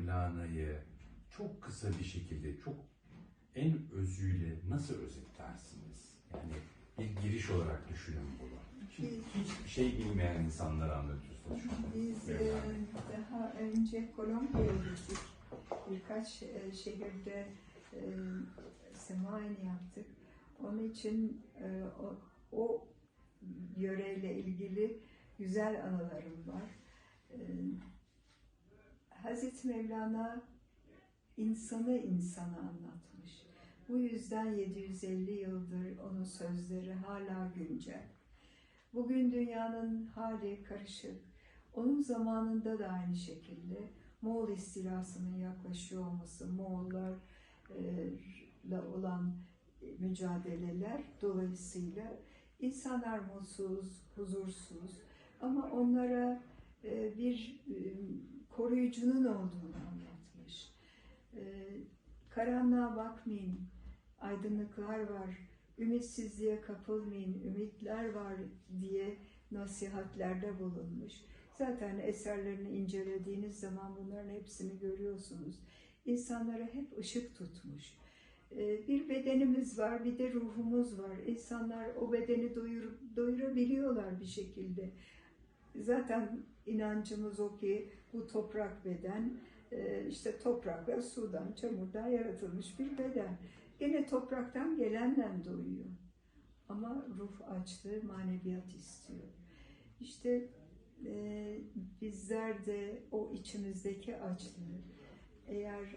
Mevlana'yı çok kısa bir şekilde, çok en özüyle nasıl özetlersiniz? Yani bir giriş olarak düşünün bunu. Şimdi hiçbir şey bilmeyen insanlara anlatıyorsunuz şu an. Biz e, Mevlana'yı. daha önce Kolombiya'ya gittik. Birkaç e, şehirde e, semain yaptık. Onun için e, o, o yöreyle ilgili güzel anılarım var. Hazreti Mevlana insanı insana anlatmış. Bu yüzden 750 yıldır onun sözleri hala güncel. Bugün dünyanın hali karışık. Onun zamanında da aynı şekilde Moğol istilasının yaklaşıyor olması, Moğollarla olan mücadeleler dolayısıyla insanlar mutsuz, huzursuz ama onlara bir koruyucunun olduğunu anlatmış. E, Karanlığa bakmayın, aydınlıklar var, ümitsizliğe kapılmayın, ümitler var diye nasihatlerde bulunmuş. Zaten eserlerini incelediğiniz zaman bunların hepsini görüyorsunuz. İnsanlara hep ışık tutmuş. Ee, Bir bedenimiz var, bir de ruhumuz var. İnsanlar o bedeni doyur, doyurabiliyorlar bir şekilde. Zaten inancımız o ki bu toprak beden, e, işte toprak ve sudan, çamurdan yaratılmış bir beden. Yine topraktan gelenle doyuyor. Ama ruh açlığı, maneviyat istiyor. İşte e, bizler de o içimizdeki açlığı eğer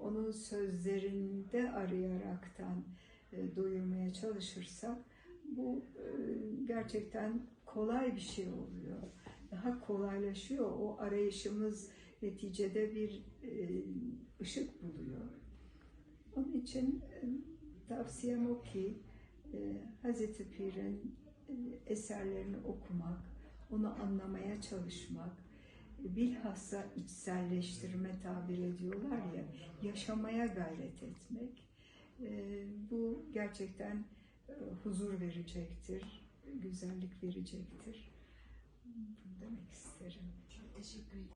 onun sözlerinde arayaraktan e, doyurmaya çalışırsak bu e, gerçekten kolay bir şey oluyor. Daha kolaylaşıyor. O arayışımız neticede bir e, ışık buluyor. Onun için e, tavsiyem o ki e, Hazreti Pir'in e, eserlerini okumak, onu anlamaya çalışmak, bilhassa içselleştirme tabir ediyorlar ya, yaşamaya gayret etmek. Bu gerçekten huzur verecektir, güzellik verecektir. Bunu demek isterim. Çok teşekkür ederim.